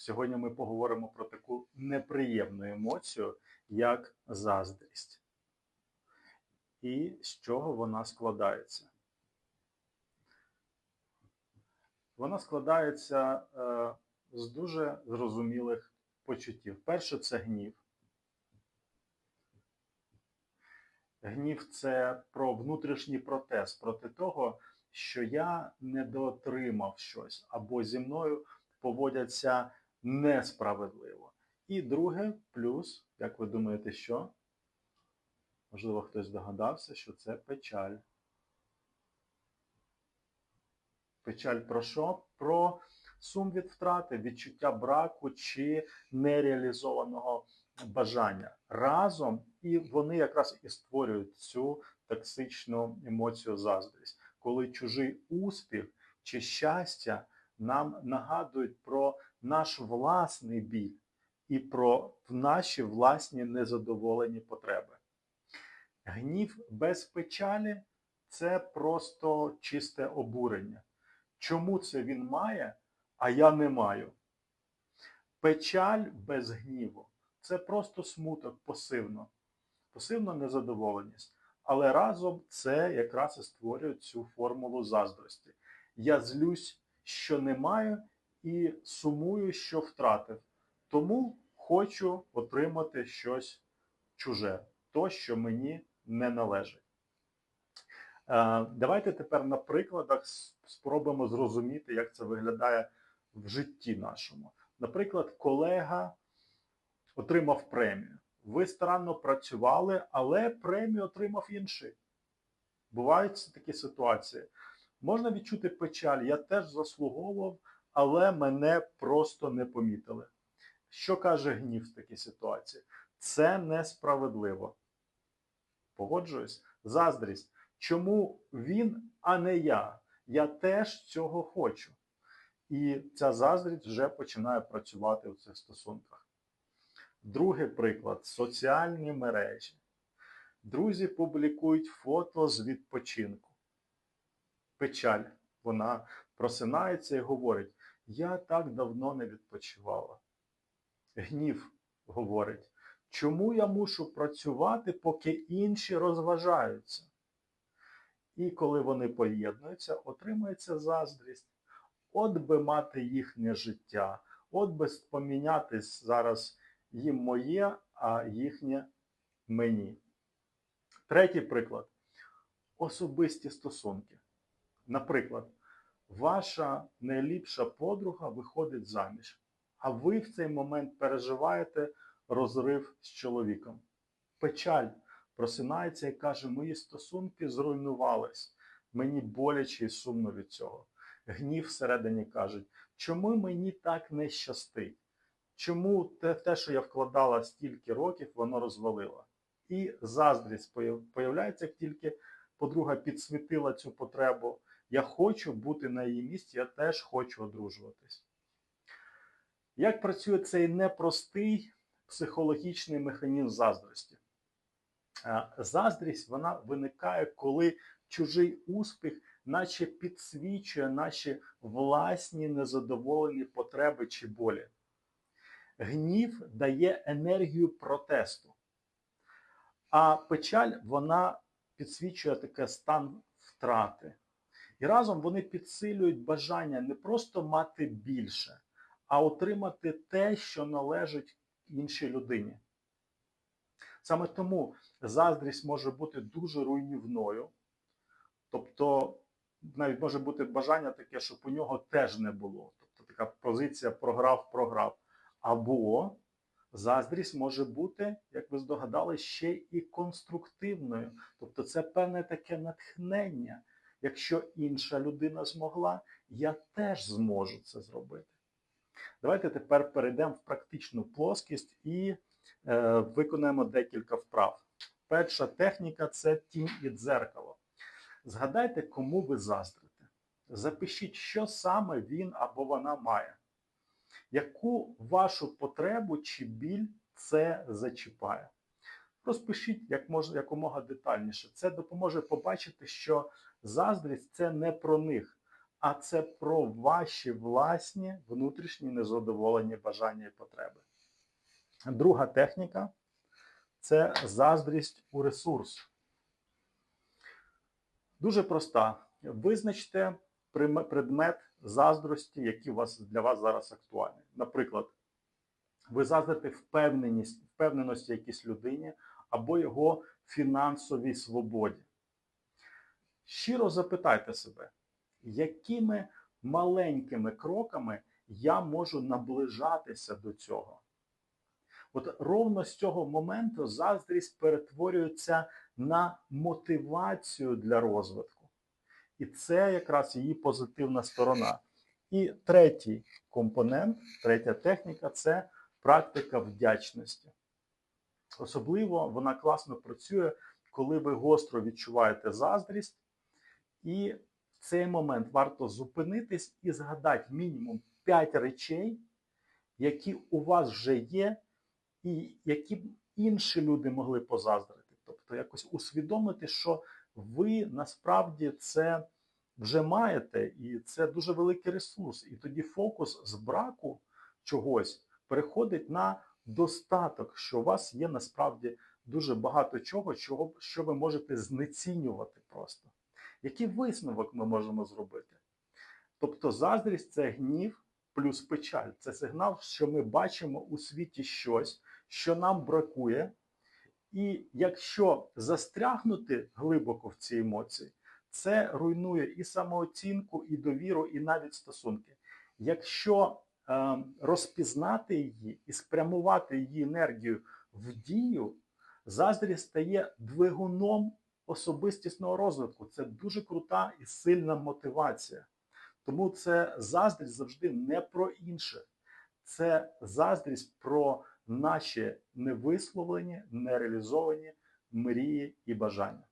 Сьогодні ми поговоримо про таку неприємну емоцію, як заздрість. І з чого вона складається? Вона складається е, з дуже зрозумілих почуттів. Перше це гнів. Гнів це про внутрішній протест проти того, що я недоотримав щось, або зі мною поводяться несправедливо. І друге, плюс, як ви думаєте, що? Можливо, хтось догадався, що це печаль. Печаль про що? Про сум від втрати, відчуття браку чи нереалізованого бажання разом, і вони якраз і створюють цю токсичну емоцію заздрість, коли чужий успіх чи щастя нам нагадують про наш власний біль і про наші власні незадоволені потреби. Гнів без печалі це просто чисте обурення. Чому це він має, а я не маю? Печаль без гніву це просто смуток пасивно, пасивна незадоволеність. Але разом це якраз і створює цю формулу заздрості. Я злюсь, що не маю, і сумую, що втратив. Тому хочу отримати щось чуже, то, що мені не належить. Е, Давайте тепер на прикладах спробуємо зрозуміти, як це виглядає в житті нашому. Наприклад, колега отримав премію. Ви старанно працювали, але премію отримав інший. Бувають такі ситуації. Можна відчути печаль, я теж заслуговував, але мене просто не помітили. Що каже гнів в такій ситуації? Це несправедливо. Погоджуюсь, заздрість. Чому він, а не я? Я теж цього хочу. І ця заздрість вже починає працювати в цих стосунках. Другий приклад соціальні мережі. Друзі публікують фото з відпочинку. Печаль. Вона просинається і говорить: Я так давно не відпочивала. Гнів говорить, чому я мушу працювати, поки інші розважаються? І коли вони поєднуються, отримується заздрість. От би мати їхнє життя, от би помінятись зараз їм моє, а їхнє мені. Третій приклад особисті стосунки. Наприклад, ваша найліпша подруга виходить заміж, а ви в цей момент переживаєте розрив з чоловіком. Печаль просинається і каже, мої стосунки зруйнувались, мені боляче і сумно від цього. Гнів всередині кажуть, чому мені так не щастить? Чому те, те, що я вкладала стільки років, воно розвалило? І заздрість появляється, як тільки подруга підсвітила цю потребу. Я хочу бути на її місці, я теж хочу одружуватись. Як працює цей непростий психологічний механізм заздрості? Заздрість вона виникає, коли чужий успіх, наче підсвічує наші власні незадоволені потреби чи болі. Гнів дає енергію протесту, а печаль вона підсвічує таке стан втрати. І разом вони підсилюють бажання не просто мати більше, а отримати те, що належить іншій людині. Саме тому заздрість може бути дуже руйнівною. Тобто, навіть може бути бажання таке, щоб у нього теж не було. Тобто така позиція програв-програв. Або заздрість може бути, як ви здогадали, ще і конструктивною. Тобто це певне таке натхнення. Якщо інша людина змогла, я теж зможу це зробити. Давайте тепер перейдемо в практичну плоскість і е, виконаємо декілька вправ. Перша техніка це тінь і дзеркало. Згадайте, кому ви заздрите. Запишіть, що саме він або вона має. Яку вашу потребу чи біль це зачіпає? Розпишіть як можна, якомога детальніше. Це допоможе побачити, що заздрість це не про них, а це про ваші власні внутрішні незадоволені бажання і потреби. Друга техніка це заздрість у ресурс. Дуже проста. Визначте предмет заздрості, який у вас для вас зараз актуальний. Наприклад, ви заздрите впевненість, впевненості якійсь людині або його фінансовій свободі. Щиро запитайте себе, якими маленькими кроками я можу наближатися до цього? От ровно з цього моменту заздрість перетворюється на мотивацію для розвитку. І це якраз її позитивна сторона. І третій компонент, третя техніка це практика вдячності. Особливо вона класно працює, коли ви гостро відчуваєте заздрість, і в цей момент варто зупинитись і згадати мінімум 5 речей, які у вас вже є, і які б інші люди могли позаздрити. Тобто якось усвідомити, що ви насправді це вже маєте, і це дуже великий ресурс. І тоді фокус з браку чогось переходить на достаток, що у вас є насправді дуже багато чого, чого що ви можете знецінювати просто. Який висновок ми можемо зробити? Тобто заздрість це гнів плюс печаль. Це сигнал, що ми бачимо у світі щось, що нам бракує. І якщо застрягнути глибоко в ці емоції, це руйнує і самооцінку, і довіру, і навіть стосунки. Якщо е, розпізнати її і спрямувати її енергію в дію, заздрість стає двигуном особистісного розвитку. Це дуже крута і сильна мотивація. Тому це заздрість завжди не про інше. Це заздрість про наші невисловлені, нереалізовані мрії і бажання.